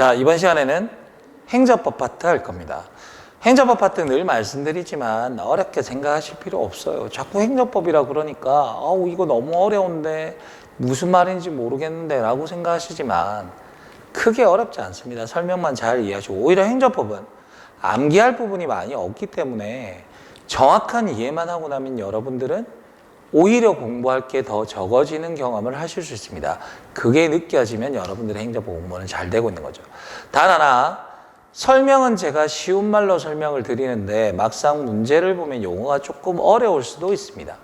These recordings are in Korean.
자, 이번 시간에는 행정법 파트 할 겁니다. 행정법 파트 늘 말씀드리지만 어렵게 생각하실 필요 없어요. 자꾸 행정법이라 그러니까 아우 이거 너무 어려운데 무슨 말인지 모르겠는데 라고 생각하시지만 크게 어렵지 않습니다. 설명만 잘 이해하시고 오히려 행정법은 암기할 부분이 많이 없기 때문에 정확한 이해만 하고 나면 여러분들은 오히려 공부할 게 더 적어지는 경험을 하실 수 있습니다. 그게 느껴지면 여러분들의 행정법 공부는 잘 되고 있는 거죠. 단 하나, 설명은 제가 쉬운 말로 설명을 드리는데 막상 문제를 보면 용어가 조금 어려울 수도 있습니다.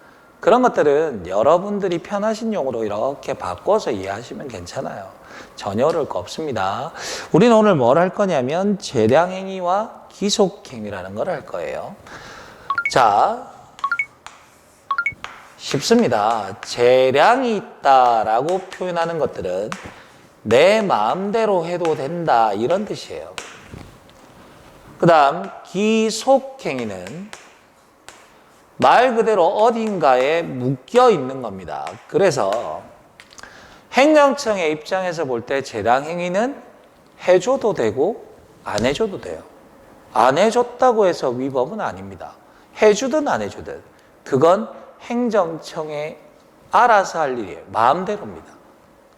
그런 것들은 여러분들이 편하신 용어로 이렇게 바꿔서 이해하시면 괜찮아요. 전혀 어려울 거 없습니다. 우리는 오늘 뭘 할 거냐면 재량행위와 기속행위라는 걸 할 거예요. 자, 쉽습니다. 재량이 있다라고 표현하는 것들은 내 마음대로 해도 된다 이런 뜻이에요. 그 다음 기속행위는 말 그대로 어딘가에 묶여 있는 겁니다. 그래서 행정청의 입장에서 볼 때 재량 행위는 해줘도 되고 안 해줘도 돼요. 안 해줬다고 해서 위법은 아닙니다. 해주든 안 해주든 그건 행정청에 알아서 할 일이에요. 마음대로입니다.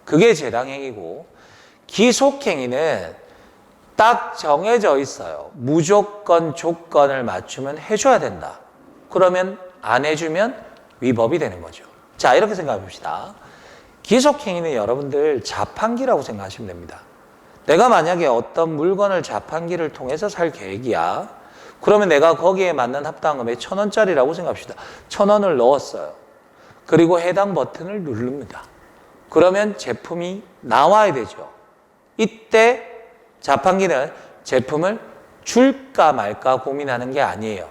그게 재량행위고 기속행위는 딱 정해져 있어요. 무조건 조건을 맞추면 해줘야 된다. 그러면 안 해주면 위법이 되는 거죠. 자, 이렇게 생각해 봅시다. 기속행위는 여러분들 자판기라고 생각하시면 됩니다. 내가 만약에 어떤 물건을 자판기를 통해서 살 계획이야. 그러면 내가 거기에 맞는 합당금에 천 원짜리라고 생각합시다. 천 원을 넣었어요. 그리고 해당 버튼을 누릅니다. 그러면 제품이 나와야 되죠. 이때 자판기는 제품을 줄까 말까 고민하는 게 아니에요.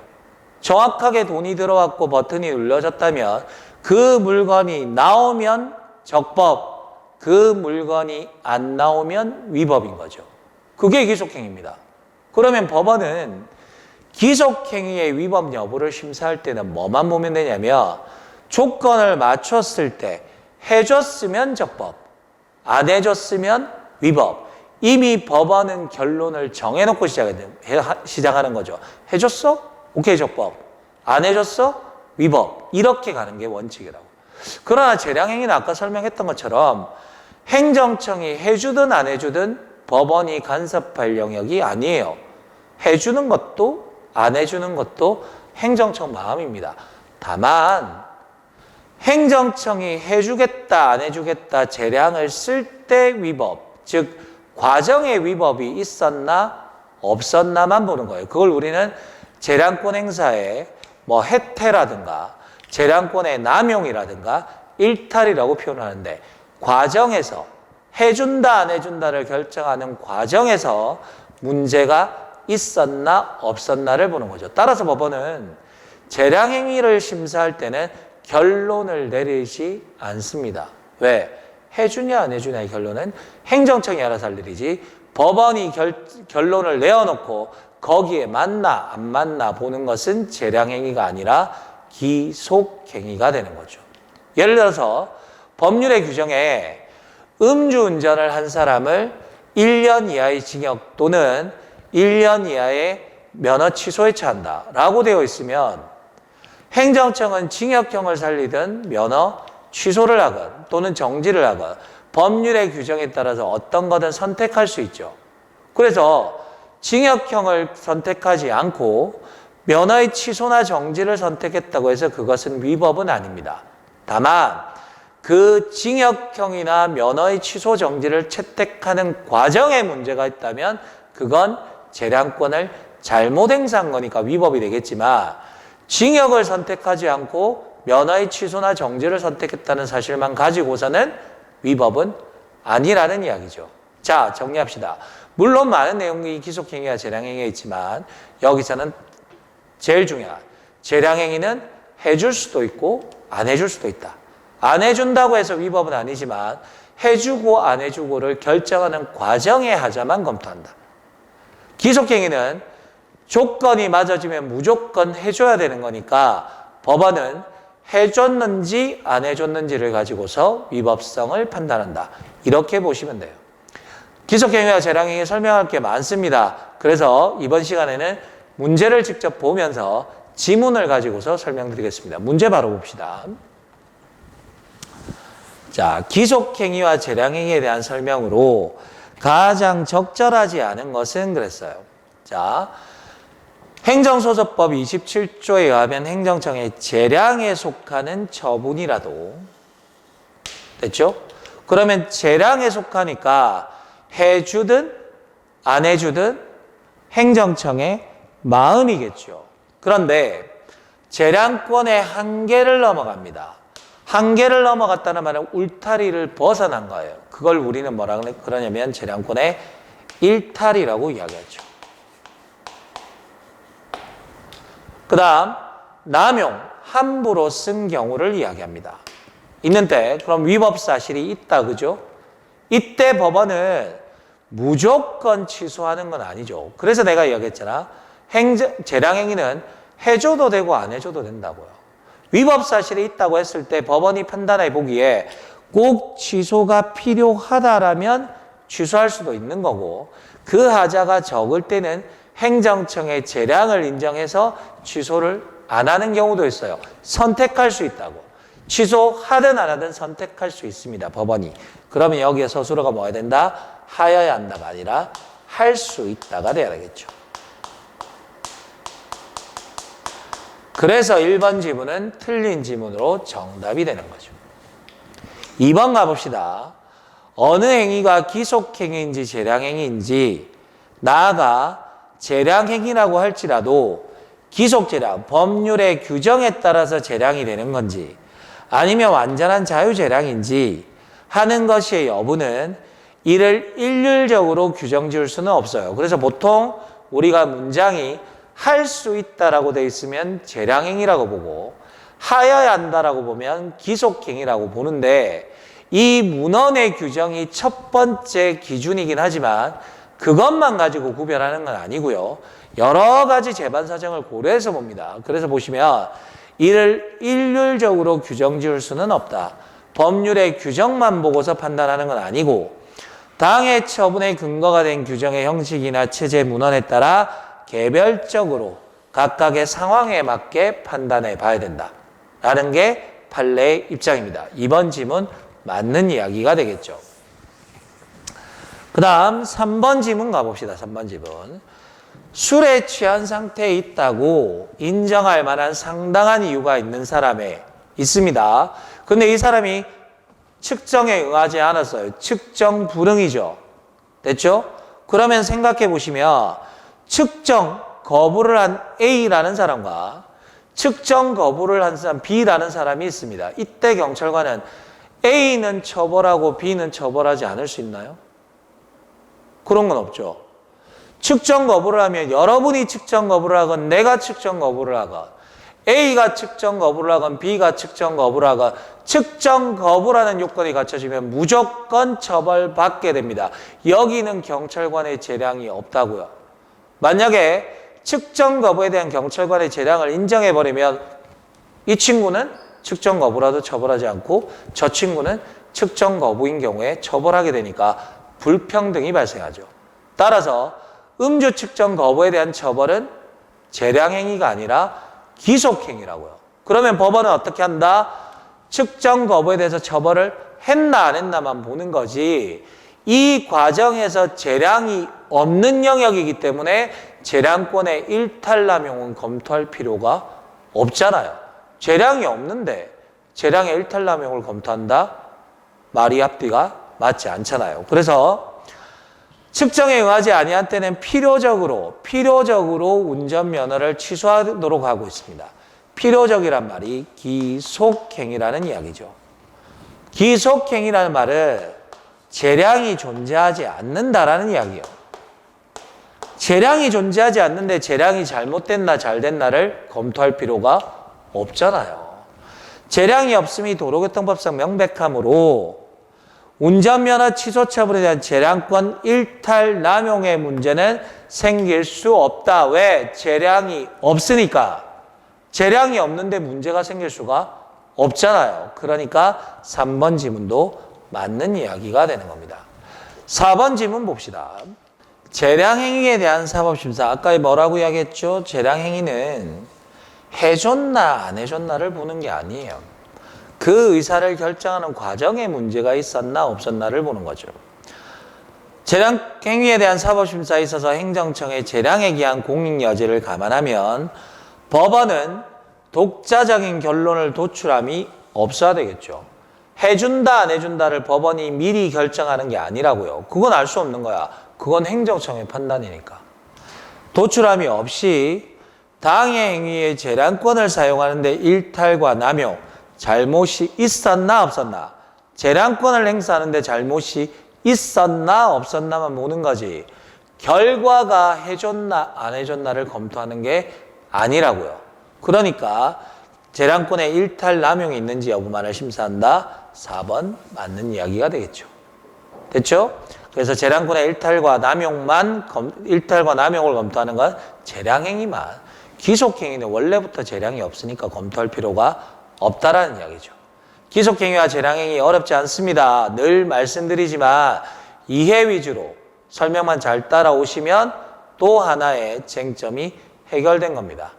정확하게 돈이 들어왔고 버튼이 눌러졌다면 그 물건이 나오면 적법, 그 물건이 안 나오면 위법인 거죠. 그게 기속행위입니다. 그러면 법원은 기속행위의 위법 여부를 심사할 때는 뭐만 보면 되냐면 조건을 맞췄을 때 해줬으면 적법, 안 해줬으면 위법. 이미 법원은 결론을 정해놓고 시작하는 거죠. 해줬어? 오케이 적법. 안 해줬어? 위법. 이렇게 가는 게 원칙이라고. 그러나 재량행위는 아까 설명했던 것처럼 행정청이 해주든 안 해주든 법원이 간섭할 영역이 아니에요. 해주는 것도 안 해주는 것도 행정청 마음입니다. 다만 행정청이 해주겠다 안 해주겠다 재량을 쓸 때 위법 즉 과정의 위법이 있었나 없었나만 보는 거예요. 그걸 우리는 재량권 행사의 뭐 해태라든가 재량권의 남용이라든가 일탈이라고 표현하는데 과정에서 해준다 안 해준다를 결정하는 과정에서 문제가 있었나 없었나를 보는 거죠. 따라서 법원은 재량행위를 심사할 때는 결론을 내리지 않습니다. 왜? 해주냐 안 해주냐의 결론은 행정청이 알아서 할 일이지 법원이 결, 결론을 내어놓고 거기에 맞나 안 맞나 보는 것은 재량행위가 아니라 기속행위가 되는 거죠. 예를 들어서 법률의 규정에 음주운전을 한 사람을 1년 이하의 징역 또는 1년 이하의 면허 취소에 처한다 라고 되어 있으면 행정청은 징역형을 살리든 면허 취소를 하건 또는 정지를 하건 법률의 규정에 따라서 어떤 거든 선택할 수 있죠. 그래서 징역형을 선택하지 않고 면허의 취소나 정지를 선택했다고 해서 그것은 위법은 아닙니다. 다만 그 징역형이나 면허의 취소 정지를 채택하는 과정에 문제가 있다면 그건 재량권을 잘못 행사한 거니까 위법이 되겠지만 징역을 선택하지 않고 면허의 취소나 정지를 선택했다는 사실만 가지고서는 위법은 아니라는 이야기죠. 자, 정리합시다. 물론 많은 내용이 기속행위와 재량행위가 있지만 여기서는 제일 중요한 재량행위는 해줄 수도 있고 안 해줄 수도 있다. 안 해준다고 해서 위법은 아니지만 해주고 안 해주고를 결정하는 과정의 하자만 검토한다. 기속행위는 조건이 맞아지면 무조건 해줘야 되는 거니까 법원은 해줬는지 안 해줬는지를 가지고서 위법성을 판단한다. 이렇게 보시면 돼요. 기속행위와 재량행위 설명할 게 많습니다. 그래서 이번 시간에는 문제를 직접 보면서 지문을 가지고서 설명드리겠습니다. 문제 바로 봅시다. 자, 기속행위와 재량행위에 대한 설명으로 가장 적절하지 않은 것은 그랬어요. 자, 행정소서법 27조에 의하면 행정청의 재량에 속하는 처분이라도 됐죠? 그러면 재량에 속하니까 해주든 안 해주든 행정청의 마음이겠죠. 그런데 재량권의 한계를 넘어갑니다. 한계를 넘어갔다는 말은 울타리를 벗어난 거예요. 그걸 우리는 뭐라 그러냐면 재량권의 일탈이라고 이야기하죠. 그 다음, 남용, 함부로 쓴 경우를 이야기합니다. 있는데, 그럼 위법 사실이 있다, 그죠? 이때 법원은 무조건 취소하는 건 아니죠. 그래서 내가 이야기했잖아. 행정, 재량행위는 해줘도 되고 안 해줘도 된다고요. 위법 사실이 있다고 했을 때 법원이 판단해 보기에 꼭 취소가 필요하다라면 취소할 수도 있는 거고 그 하자가 적을 때는 행정청의 재량을 인정해서 취소를 안 하는 경우도 있어요. 선택할 수 있다고. 취소하든 안 하든 선택할 수 있습니다. 법원이. 그러면 여기에 서술어가 뭐야 된다? 하여야 한다가 아니라 할 수 있다가 돼야 되겠죠. 그래서 1번 지문은 틀린 지문으로 정답이 되는 거죠. 2번 가봅시다. 어느 행위가 기속행위인지 재량행위인지 나아가 재량행위라고 할지라도 기속재량, 법률의 규정에 따라서 재량이 되는 건지 아니면 완전한 자유재량인지 하는 것의 여부는 이를 일률적으로 규정 지을 수는 없어요. 그래서 보통 우리가 문장이 할 수 있다라고 돼 있으면 재량행위라고 보고 하여야 한다라고 보면 기속행위라고 보는데 이 문헌의 규정이 첫 번째 기준이긴 하지만 그것만 가지고 구별하는 건 아니고요. 여러 가지 재반 사정을 고려해서 봅니다. 그래서 보시면 이를 일률적으로 규정 지을 수는 없다. 법률의 규정만 보고서 판단하는 건 아니고 당해 처분의 근거가 된 규정의 형식이나 체제 문헌에 따라 개별적으로 각각의 상황에 맞게 판단해 봐야 된다. 라는 게 판례의 입장입니다. 이번 지문 맞는 이야기가 되겠죠. 그 다음 3번 지문 가봅시다. 3번 지문. 술에 취한 상태에 있다고 인정할 만한 상당한 이유가 있는 사람에 있습니다. 근데 이 사람이 측정에 응하지 않았어요. 측정 불응이죠. 됐죠? 그러면 생각해 보시면 측정 거부를 한 A라는 사람과 측정 거부를 한 사람 B라는 사람이 있습니다. 이때 경찰관은 A는 처벌하고 B는 처벌하지 않을 수 있나요? 그런 건 없죠. 측정 거부를 하면 여러분이 측정 거부를 하건 내가 측정 거부를 하건 A가 측정 거부를 하건 B가 측정 거부를 하건 측정 거부라는 요건이 갖춰지면 무조건 처벌받게 됩니다. 여기는 경찰관의 재량이 없다고요. 만약에 측정 거부에 대한 경찰관의 재량을 인정해 버리면 이 친구는 측정 거부라도 처벌하지 않고 저 친구는 측정 거부인 경우에 처벌하게 되니까 불평등이 발생하죠. 따라서 음주 측정 거부에 대한 처벌은 재량행위가 아니라 기속행위라고요. 그러면 법원은 어떻게 한다? 측정 거부에 대해서 처벌을 했나 안 했나만 보는 거지 이 과정에서 재량이 없는 영역이기 때문에 재량권의 일탈남용은 검토할 필요가 없잖아요. 재량이 없는데 재량의 일탈남용을 검토한다? 말이 앞뒤가 맞지 않잖아요. 그래서 측정에 응하지 아니한 때는 필요적으로 필요적으로 운전면허를 취소하도록 하고 있습니다. 필요적이란 말이 기속행위라는 이야기죠. 기속행위라는 말은 재량이 존재하지 않는다라는 이야기예요. 재량이 존재하지 않는데 재량이 잘못됐나 잘됐나를 검토할 필요가 없잖아요. 재량이 없음이 도로교통법상 명백하므로 운전면허 취소 처분에 대한 재량권 일탈 남용의 문제는 생길 수 없다. 왜? 재량이 없으니까. 재량이 없는데 문제가 생길 수가 없잖아요. 그러니까 3번 지문도 맞는 이야기가 되는 겁니다. 4번 지문 봅시다. 재량행위에 대한 사법심사. 아까 뭐라고 이야기했죠? 재량행위는 해줬나 안 해줬나를 보는 게 아니에요. 그 의사를 결정하는 과정에 문제가 있었나 없었나를 보는 거죠. 재량행위에 대한 사법심사에 있어서 행정청의 재량에 기한 공익 여지를 감안하면 법원은 독자적인 결론을 도출함이 없어야 되겠죠. 해준다 안 해준다를 법원이 미리 결정하는 게 아니라고요. 그건 알 수 없는 거야. 그건 행정청의 판단이니까. 도출함이 없이 당의 행위의 재량권을 사용하는데 일탈과 남용, 잘못이 있었나 없었나 재량권을 행사하는데 잘못이 있었나 없었나만 보는 거지 결과가 해줬나 안 해줬나를 검토하는 게 아니라고요. 그러니까 재량권의 일탈 남용이 있는지 여부만을 심사한다. 4번 맞는 이야기가 되겠죠. 됐죠? 그래서 재량권의 일탈과 남용만 검, 일탈과 남용을 검토하는 건 재량행위만 기속행위는 원래부터 재량이 없으니까 검토할 필요가 없다라는 이야기죠. 기속행위와 재량행위 어렵지 않습니다. 늘 말씀드리지만 이해 위주로 설명만 잘 따라오시면 또 하나의 쟁점이 해결된 겁니다.